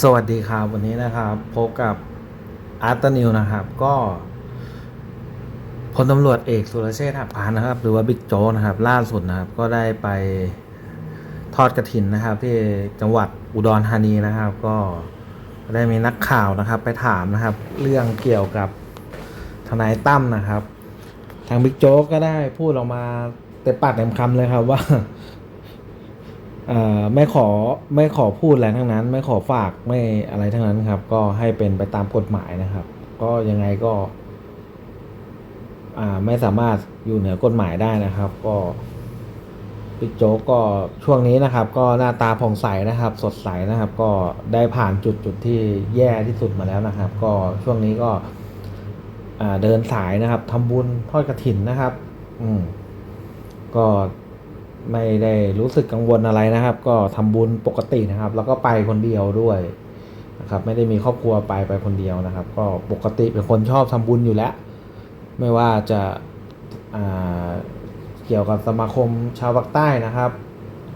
สวัสดีครับวันนี้นะครับพบกับอาร์ตนิวนะครับ ก็พลตำรวจเอกสุรเชษฐ์หักพานนะครับ หรือว่าบิ๊กโจ๊กนะครับ ล่าสุดนะครับ ก็ได้ไปทอดกระถินนะครับ ที่จังหวัดอุดรธานีนะครับ ก็ได้มีนักข่าวนะครับ ไปถามนะครับ เรื่องเกี่ยวกับทนายตั้มนะครับ ทางบิ๊กโจ๊กก็ได้พูดออกมาเต็มปากเต็มคำเลยครับว่า ไม่ขอไม่ขอพูดอะไรทั้งนั้น ไม่ขอฝากไม่อะไรทั้งนั้นครับ ก็ให้เป็นไปตามกฎหมายนะครับ ก็ยังไงก็ไม่สามารถอยู่เหนือกฎหมายได้นะครับ ก็บิ๊กโจ๊กก็ช่วงนี้นะครับ ก็หน้าตาผ่องใสนะครับ สดใสนะครับ ก็ได้ผ่านจุดจุดที่แย่ที่สุดมาแล้วนะครับ ก็ช่วงนี้ก็เดินสายนะครับทำบุญทอดกระถินนะครับ อืมก็ ไม่ได้รู้สึกกังวลอะไรนะครับ ก็ทำบุญปกตินะครับ แล้วก็ไปคนเดียวด้วยนะครับ ไม่ได้มีครอบครัวไปไปคนเดียวนะครับ ก็ปกติเป็นคนชอบทำบุญอยู่แล้ว ไม่ว่าจะาเกี่ยวกับสมาคมชาวภาคใต้นะครับ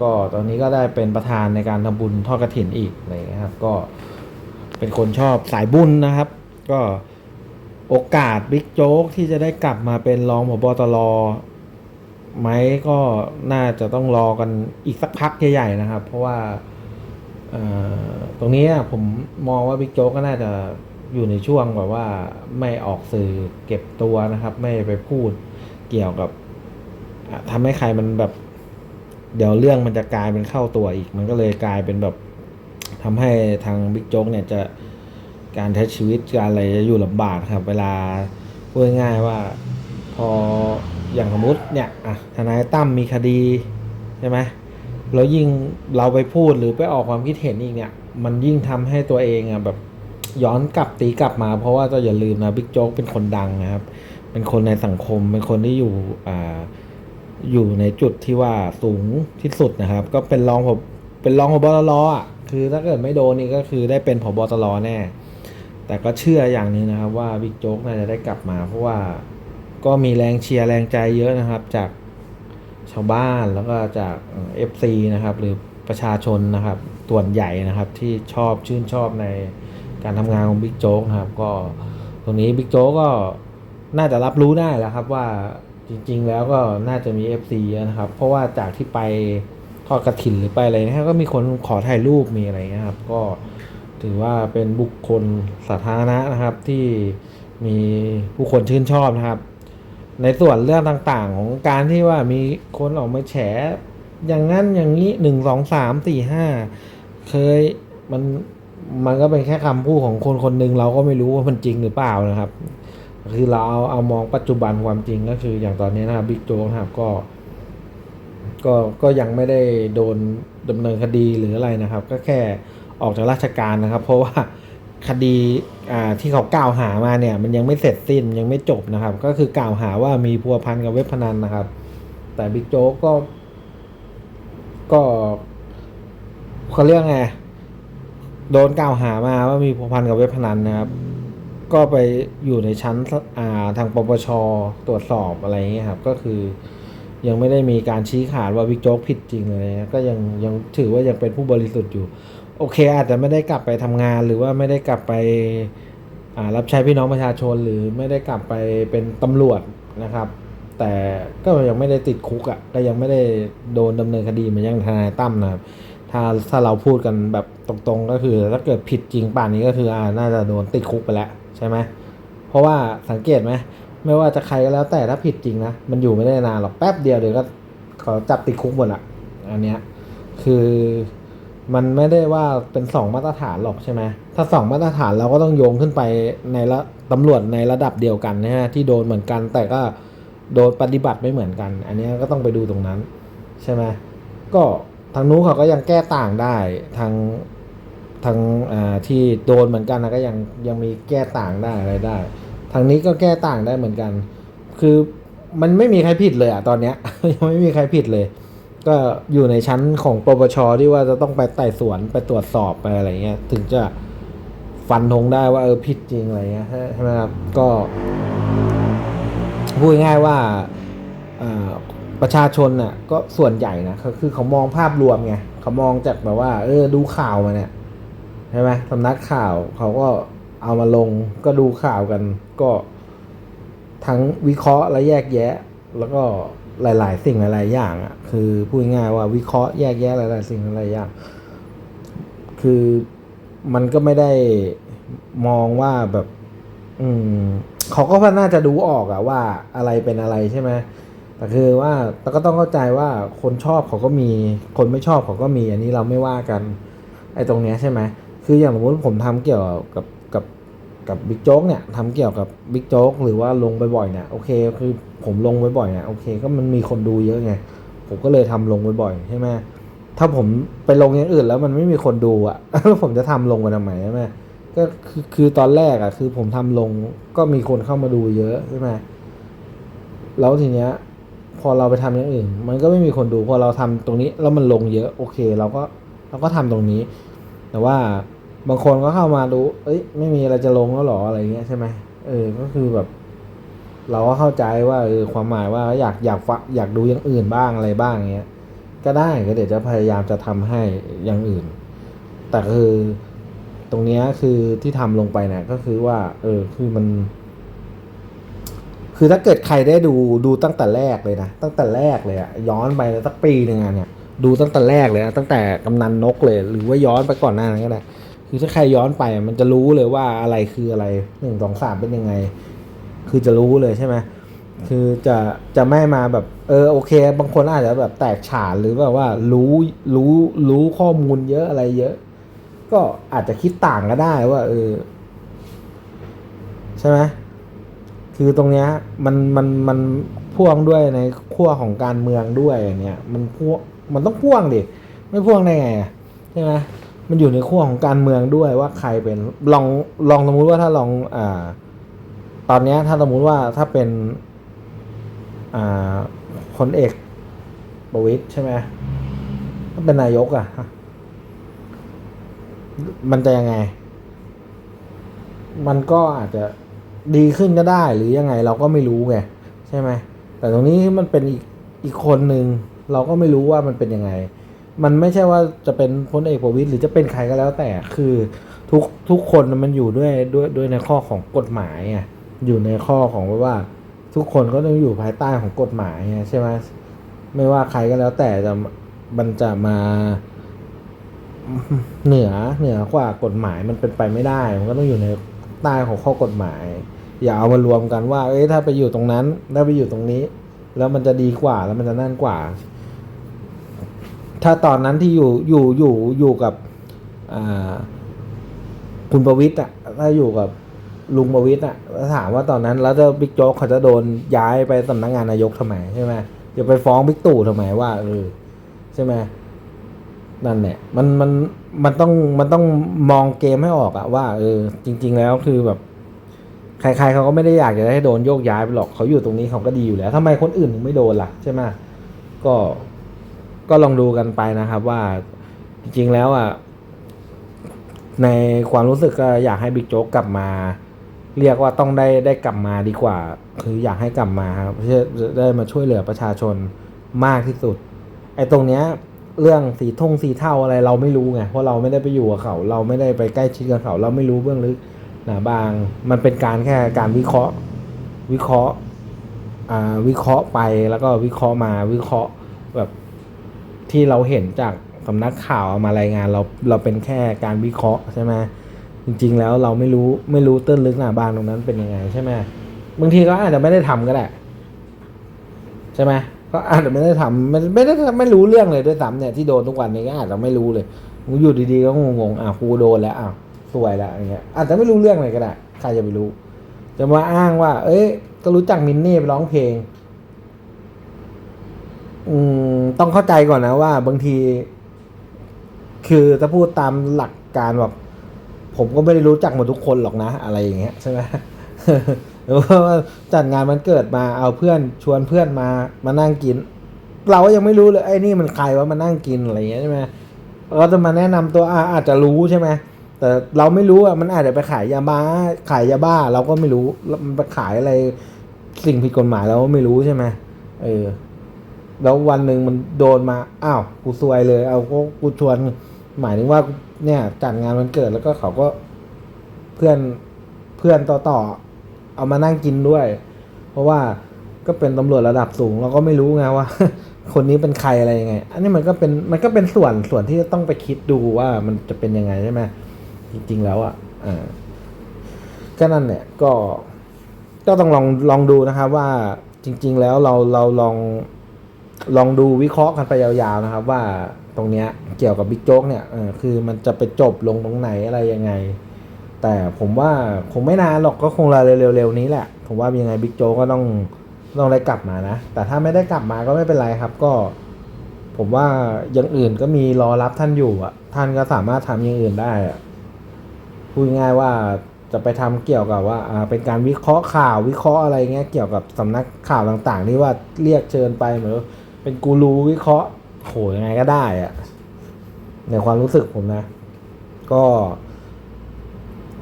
ก็ตอนนี้ก็ได้เป็นประธานในการทำบุญทอดกระถินอีกอะไรเงี้ยครับ ก็เป็นคนชอบสายบุญนะครับ ก็โอกาสบิ๊กโจ๊กที่จะได้กลับมาเป็นรองผบตร ไหมก็น่าจะต้องรอกันอีกสักพักใหญ่ๆนะครับ เพราะว่าตรงนี้ผมมองว่าบิ๊กโจ๊กก็น่าจะอยู่ในช่วงแบบว่าไม่ออกสื่อเก็บตัวนะครับ ไม่ไปพูดเกี่ยวกับทำให้ใครมันแบบ เดี๋ยวเรื่องมันจะกลายเป็นเข้าตัวอีก มันก็เลยกลายเป็นแบบทำให้ทางบิ๊กโจ๊กเนี่ยจะการใช้ชีวิตการอะไรจะอยู่ลำบากครับ เวลาพูดง่ายๆว่าพอ อย่างสมมติเนี่ยอะทนายตั้มมีคดีใช่ไหมแล้วยิ่งเราไปพูดหรือไปออกความคิดเห็นอีกเนี่ย มันยิ่งทำให้ตัวเองอะแบบย้อนกลับตีกลับมา เพราะว่าก็อย่าลืมนะบิ๊กโจ๊กเป็นคนดังนะครับ เป็นคนในสังคม เป็นคนที่อยู่อ่าอยู่ในจุดที่ว่าสูงที่สุดนะครับ ก็เป็นรองผมเป็นรองพบตรอะคือถ้าเกิดไม่โดนนี่ก็คือได้เป็นพบตรแน่ แต่ก็เชื่ออย่างนึงนะครับว่าบิ๊กโจ๊กน่าจะได้กลับมาเพราะว่า ก็มีแรงเชียร์แรงใจเยอะนะครับ จากชาวบ้านแล้วก็จากเอฟซีนะครับ หรือประชาชนนะครับส่วนใหญ่นะครับ ที่ชอบชื่นชอบในการทำงานของบิ๊กโจ๊กนะครับ ก็ตรงนี้บิ๊กโจ๊กก็น่าจะรับรู้ได้แล้วครับว่าจริง ๆ แล้วก็น่าจะมี FC เยอะนะครับ เพราะว่าจากที่ไปทอดกระถินหรือไปอะไรนะก็มีคนขอถ่ายรูปมีอะไรเงี้ยครับ ก็ถือว่าเป็นบุคคลสาธารณะนะครับที่มีผู้คนชื่นชอบนะครับ ในส่วนเรื่องต่างๆ ของการที่ว่ามีคนออกมาแฉ อย่างนั้นอย่างนี้หนึ่งสองสามสี่ห้าเคยมันมันก็เป็นแค่คำพูดของคนคนหนึ่งเราก็ไม่รู้ว่ามันจริงหรือเปล่านะครับ คือเราเอาเอามองปัจจุบันความจริงก็คือ อย่างตอนนี้นะครับบิ๊กโจ๊กนะครับก็ ก็ก็ยังไม่ได้โดนดำเนินคดีหรืออะไรนะครับ ก็แค่ออกจากราชการนะครับ เพราะว่า คดีที่เขากล่าวหามาเนี่ย มันยังไม่เสร็จสิ้นยังไม่จบนะครับ ก็คือกล่าวหาว่ามีพัวพันกับเว็บพนันนะครับ แต่บิ๊กโจ๊กก็ ก็เขาเรียกไงโดนกล่าวหามาว่ามีพัวพันกับเว็บพนันนะครับ ก็ไปอยู่ในชั้นทางปปชตรวจสอบอะไรอย่างเงี้ยครับ ก็คือ ยังไม่ได้มีการชี้ขาดว่าบิ๊กโจ๊กผิดจริงเลยนะก็ยังยังถือว่ายังเป็นผู้บริสุทธิ์อยู่ โอเค อาจจะไม่ได้กลับไปทำงานหรือว่าไม่ได้กลับไปรับใช้พี่น้องประชาชนหรือไม่ได้กลับไปเป็นตำรวจนะครับ แต่ก็ยังไม่ได้ติดคุกอะ่ะก็ยังไม่ได้โดนดำเนินคดีเหมือนอยังทนายตั้มนะครับถ้าถ้าเราพูดกันแบบตรงๆก็คือ ถ้าเกิดผิดจริงป่านนี้ก็คืออ่าน่าจะโดนติดคุกไปแล้วใช่ไหมเพราะว่าสังเกตไหม ไม่ว่าจะใครก็แล้วแต่ถ้าผิดจริงนะ มันอยู่ไม่ได้นานหรอกแป๊บเดียวเดี๋ยวก็เขาจับติดคุกหมดละอันเนี้ยคือมันไม่ได้ว่าเป็นสองมาตรฐานหรอกใช่ไหมถ้าสองมาตรฐานเราก็ต้องโยงขึ้นไปในละตำรวจในระดับเดียวกันนะฮะที่โดนเหมือนกันแต่ก็โดนปฏิบัติไม่เหมือนกัน อันนี้ก็ต้องไปดูตรงนั้น ใช่ไหมก็ทางนู้นเขาก็ยังแก้ต่างได้ทางทางที่โดนเหมือนกันนะก็ยังยังมีแก้ต่างได้อะไรได้ ทางนี้ก็แก้ต่างได้เหมือนกัน คือมันไม่มีใครผิดเลยอะตอนเนี้ยยังไม่มีใครผิดเลย ก็อยู่ในชั้นของปปชที่ว่าจะต้องไปไต่สวนไปตรวจสอบไปอะไรเงี้ยถึงจะฟันธงได้ว่าเออผิดจริงอะไรเงี้ยใช่ไหมครับก็พูดง่ายว่าประชาชนน่ะก็ส่วนใหญ่นะคือเขามองภาพรวมไงเขามองจากแบบว่า เออดูข่าวมาเนี่ยใช่ไหมสำนักข่าวเขาก็ เอามาลงก็ดูข่าวกัน ก็ทั้งวิเคราะห์และแยกแยะ แล้วก็หลาย ๆ สิ่งหลาย ๆ อย่างอะคือพูดง่ายว่าวิเคราะห์แยกแยะหลาย ๆ สิ่งหลายๆอย่าง คือมันก็ไม่ได้มองว่าแบบ อืมเขาก็น่าจะดูออกอะว่าอะไรเป็นอะไรใช่ไหมแต่คือว่าแต่ก็ต้องเข้าใจว่าคนชอบเขาก็มี คนไม่ชอบเขาก็มี อันนี้เราไม่ว่ากัน ไอ้ตรงเนี้ยใช่ไหมคืออย่างสมมติผมทำเกี่ยวกับ กับบิ๊กโจ๊กเนี่ยทำเกี่ยวกับบิ๊กโจ๊กหรือว่าลงบ่อยๆเนี่ยโอเคคือผมลงบ่อยๆเนี่ยโอเคก็มันมีคนดูเยอะไงผมก็เลยทำลงบ่อยๆใช่ไหมถ้าผมไปลงอย่างอื่นแล้วมันไม่มีคนดูอะแล้วผมจะทำลงไปทำไมใช่ไหมก็คือคือตอนแรกอะคือผมทำลงก็มีคนเข้ามาดูเยอะใช่ไหมแล้วทีเนี้ย พอเราไปทำอย่างอื่น มันก็ไม่มีคนดูพอเราทำตรงนี้แล้วมันลงเยอะ โอเค เราก็เราก็ทำตรงนี้ แต่ว่า บางคนก็เข้ามาดูเอ้ย ไม่มีอะไรจะลงแล้วหรออะไรเงี้ยใช่ไหมเออ ก็คือแบบ เราก็เข้าใจว่าเออความหมายว่าอยากอยากฟังอยากดูอย่างอื่นบ้างอะไรบ้างเงี้ย ก็ได้ก็เดี๋ยวจะพยายามจะทำให้อย่างอื่น แต่คือตรงเนี้ยคือที่ทำลงไปเนี่ยก็คือว่า เออ คือมัน คือถ้าเกิดใครได้ดูดูตั้งแต่แรกเลยนะตั้งแต่แรกเลยอะย้อนไปสักปีหนึ่งอะเนี่ยดูตั้งแต่แรกเลยนะตั้งแต่กำนันนกเลย หรือว่าย้อนไปก่อนหน้านั้นก็ได้ คือถ้าใครย้อนไปมันจะรู้เลยว่าอะไรคืออะไรหนึ่งสองสามเป็นยังไง คือจะรู้เลยใช่ไหมคือจะจะไม่มาแบบ เออโอเค บางคนอาจจะแบบแตกฉานหรือแบบว่ารู้รู้รู้ข้อมูลเยอะอะไรเยอะ ก็อาจจะคิดต่างก็ได้ว่า เออ ใช่ไหมคือตรงเนี้ยมันมันมันพ่วงด้วยในขั้วของการเมืองด้วยอย่างเนี้ยมันพ่วงมันต้องพ่วงดิไม่พ่วงได้ไงใช่ไหม มันอยู่ในขั้วของการเมืองด้วยว่าใครเป็นลองลองสมมุติว่าถ้าลองอ่าตอนนี้ถ้าสมมุติว่าถ้าเป็นอ่าคนเอกประวิตยใช่ไหมถ้าเป็นนายกอะ มันจะยังไง มันก็อาจจะดีขึ้นก็ได้หรือยังไง เราก็ไม่รู้ไงใช่ไหมแต่ตรงนี้มันเป็นอีกอีกคนหนึ่งเราก็ไม่รู้ว่ามันเป็นยังไง มันไม่ใช่ว่าจะเป็นพลเอกประวิตยหรือจะเป็นใครก็แล้วแต่คือทุกทุกคนมันอยู่ด้วยด้วยด้วยในข้อของกฎหมายไงอยู่ในข้อของว่า ทุกคนก็ต้องอยู่ภายใต้ของกฎหมายใช่ไหมไม่ว่าใครก็แล้วแต่จะมันจะมาเหนือเหนือกว่ากฎหมายมันเป็นไปไม่ได้ มันก็ต้องอยู่ในใต้ของข้อกฎหมาย อย่าเอามารวมกันว่า เอ้ยถ้าไปอยู่ตรงนั้นถ้ไปอยู่ตรงนี้ แล้วมันจะดีกว่าแล้วมันจะนั่นกว่า ถ้าตอนนั้นที่อยู่อยู่อยู่อยู่กับคุณประวิตยอะถ้าอยู่กับลุงประวิตยอะแล้วถามว่าตอนนั้นแล้วจะบิ๊กโจ๊กเขาจะโดนย้ายไปสำนักงานนายกทำไมใช่ไหมจะไปฟ้องบิ๊กตู่ทำไมว่าเออใช่ไหมนั่นแหละมันมันมันต้องมันต้องมองเกมให้ออกอะว่าเออจริง ๆ แล้วคือแบบ ใคร ๆเขาก็ไม่ได้อยากจะให้โดนโยกย้ายไปหรอกเขาอยู่ตรงนี้เขาก็ดีอยู่แล้วทำไมคนอื่นถึงไม่โดนล่ะ ใช่ไหมก็ ก็ลองดูกันไปนะครับว่าจริงๆแล้วอะในความรู้สึกก็อยากให้บิ๊กโจ๊กกลับมา เรียกว่าต้องได้ได้กลับมาดีกว่า คืออยากให้กลับมาครับเพื่อได้มาช่วยเหลือประชาชนมากที่สุดไอ้ตรงเนี้ยเรื่องสีทงสีเทาอะไรเราไม่รู้ไงเพราะเราไม่ได้ไปอยู่กับเขา เราไม่ได้ไปใกล้ชิดกับเขา เราไม่รู้เบื้องลึกหนาบาง มันเป็นการแค่การวิเคราะห์ วิเคราะห์อ่าวิเคราะห์ไปแล้วก็วิเคราะห์มาวิเคราะห์แบบ ที่เราเห็นจากสำนักข่าวมารายงานเราเราเป็นแค่การวิเคราะห์ใช่ไหมจริง ๆ แล้วเราไม่รู้ไม่รู้ตื้นลึกหนาบางตรงนั้นเป็นยังไงใช่ไหมบางทีก็อาจจะไม่ได้ทำก็ได้ใช่ไหมก็อาจจะไม่ได้ทำไม่ไม่ได้ไม่รู้เรื่องเลยด้วยซ้ำเนี่ยที่โดนทุกวันนี้ก็อาจจะไม่รู้เลยอยู่ดีๆก็งงๆอะกูโดนแล้วอ้าวสวยแล้วอย่างเงี้ยอาจจะไม่รู้เรื่องเลยก็ได้ใครจะไปรู้ จะมาอ้างว่า เอ้ยก็รู้จักมินนี่ไปร้องเพลง อืมต้องเข้าใจก่อนนะว่าบางที คือถ้าพูดตามหลักการแบบผมก็ไม่ได้รู้จักหมดทุกคนหรอกนะ อะไรอย่างเงี้ยใช่ไหมหรือว่าจัดงานมันเกิดมาเอาเพื่อนชวนเพื่อนมามานั่งกิน เราก็ยังไม่รู้เลยไอ้นี่มันใครว่ามานั่งกินอะไรอย่างเงี้ยใช่ไหมเราจะมาแนะนำตัวอาอาจจะรู้ใช่ไหมแต่เราไม่รู้อะมันอาจจะไปขายยาบ้า ขายยาบ้า เราก็ไม่รู้มันไปขายอะไรสิ่งผิดกฎหมายเราก็ไม่รู้ใช่ไหมเออ แล้ววันหนึ่งมันโดนมา อ้าว กูซวยเลย เอาก็กูชวน หมายถึงว่า เนี่ยจัดงานวันเกิดแล้วก็เขาก็เพื่อนเพื่อนต่อต่อๆเอามานั่งกินด้วย เพราะว่าก็เป็นตำรวจระดับสูง เราก็ไม่รู้ไงว่า คนนี้เป็นใครอะไรยังไง อันนี้มันก็เป็นมันก็เป็นส่วนส่วนที่ต้องไปคิดดูว่ามันจะเป็นยังไงใช่ไหมจริง ๆ แล้วอะอ่าก็นั่นเนี่ยก็ก็ต้องลองลองดูนะครับว่าจริง ๆ แล้วเราเราลอง ลองดูวิเคราะห์กันไปยาวๆนะครับ ว่าตรงเนี้ยเกี่ยวกับบิ๊กโจ๊กเนี่ยเออคือมันจะไปจบลงตรงไหนอะไรยังไง แต่ผมว่าคงไม่นานหรอกก็คงเร็วๆนี้แหละ ผมว่ายังไงบิ๊กโจ๊กก็ต้องต้องได้กลับมานะ แต่ถ้าไม่ได้กลับมาก็ไม่เป็นไรครับ ก็ ผมว่าอย่างอื่นก็มีรอรับท่านอยู่อะ ท่านก็สามารถทำอย่างอื่นได้อะพูดง่ายว่าจะไปทำเกี่ยวกับว่าอ่าเป็นการวิเคราะห์ข่าววิเคราะห์อะไรเงี้ยเกี่ยวกับสำนักข่าวต่างๆที่ว่าเรียกเชิญไปเหมือน เป็นกูรูวิเคราะห์โหยังไงก็ได้อะในความรู้สึกผมนะ ก็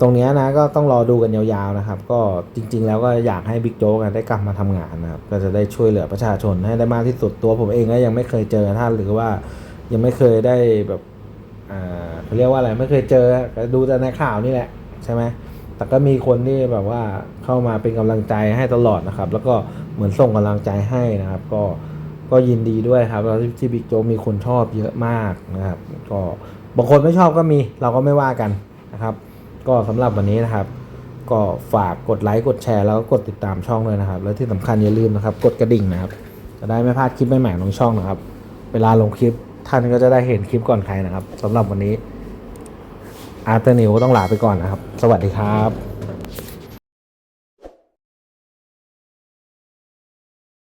ตรงนี้นะก็ต้องรอดูกันยาวๆนะครับ ก็จริง ๆ แล้วก็อยากให้บิ๊กโจ๊กได้กลับมาทำงานนะครับ ก็จะได้ช่วยเหลือประชาชนให้ได้มากที่สุดตัวผมเองก็ยังไม่เคยเจอท่านหรือว่ายังไม่เคยได้แบบอ่าเขาเรียกว่าอะไรไม่เคยเจอดูแต่ในข่าวนี่แหละใช่ไหมแต่ก็มีคนที่แบบว่าเข้ามาเป็นกำลังใจให้ตลอดนะครับ แล้วก็เหมือนส่งกำลังใจให้นะครับ ก็ ก็ยินดีด้วยครับแล้วที่บิ๊กโจ๊กมีคนชอบเยอะมากนะครับก็บางคนไม่ชอบก็มีเราก็ไม่ว่ากันนะครับ ก็สำหรับวันนี้นะครับ ก็ฝากกดไลค์กดแชร์แล้วก็กดติดตามช่องด้วยนะครับ แล้วที่สำคัญอย่าลืมนะครับ กดกระดิ่งนะครับ จะได้ไม่พลาดคลิปใหม่ๆของช่องนะครับ เวลาลงคลิปท่านก็จะได้เห็นคลิปก่อนใครนะครับสำหรับวันนี้อาร์เตอร์นิวก็ต้องลาไปก่อนนะครับ สวัสดีครับ